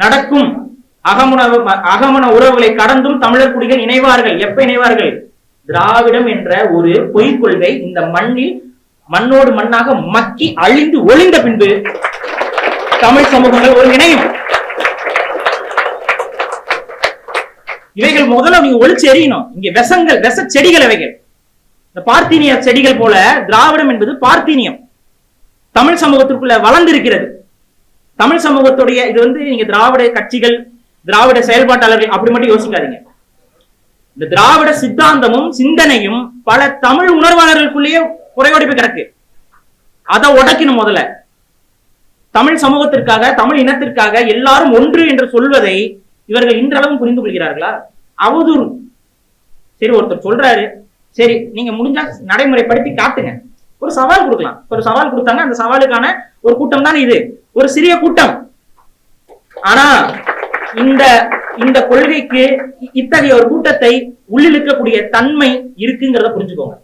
நடக்கும். அகமுணவு அகமன உறவுகளை கடந்தும் தமிழர் குடிகள் இணைவார்கள். எப்ப இணைவார்கள்? திராவிடம் என்ற ஒரு பொய்க் கொள்கை இந்த மண்ணில் மண்ணோடு மண்ணாக மக்கி அழிந்து ஒளிந்த பின்பு தமிழ் சமூகங்கள் ஒரு இணையும் இவைகள் முதல்ல நீங்க ஒளிச்சு எறியணும். இங்க வெசங்கள் விஷ செடிகள் இவைகள் இந்த பார்த்தீனிய செடிகள் போல திராவிடம் என்பது பார்த்தீனியம். தமிழ் சமூகத்திற்குள்ள வளர்ந்திருக்கிறது. தமிழ் சமூகத்துடைய இது வந்து நீங்க திராவிட கட்சிகள் திராவிட செயல்பாட்டாளர்கள் அப்படி மட்டும் யோசிக்காதீங்க. இந்த திராவிட சித்தாந்தமும் சிந்தனையும் பல தமிழ் உணர்வாளர்களுக்குள்ளேயே குறைவடைப்பு கிடக்கு. அதை உடைக்கணும் முதல்ல. தமிழ் சமூகத்திற்காக தமிழ் இனத்திற்காக எல்லாரும் ஒன்று என்று சொல்வதை இவர்கள் இன்றளவும் புரிந்து கொள்கிறார்களா? அவதூறு. சரி ஒருத்தர் சொல்றாரு. சரி நீங்க முடிஞ்சா நடைமுறைப்படுத்தி காட்டுங்க. ஒரு சவால் கொடுக்கலாம். ஒரு சவால் கொடுத்தாங்க அந்த சவாலுக்கான ஒரு கூட்டம் தான் இது. ஒரு சிறிய கூட்டம். ஆனா இந்த இந்த கொள்கைக்கு இத்தகைய ஒரு கூட்டத்தை உள்ளிழுக்கக்கூடிய தன்மை இருக்குங்கிறத புரிஞ்சுக்கோங்க.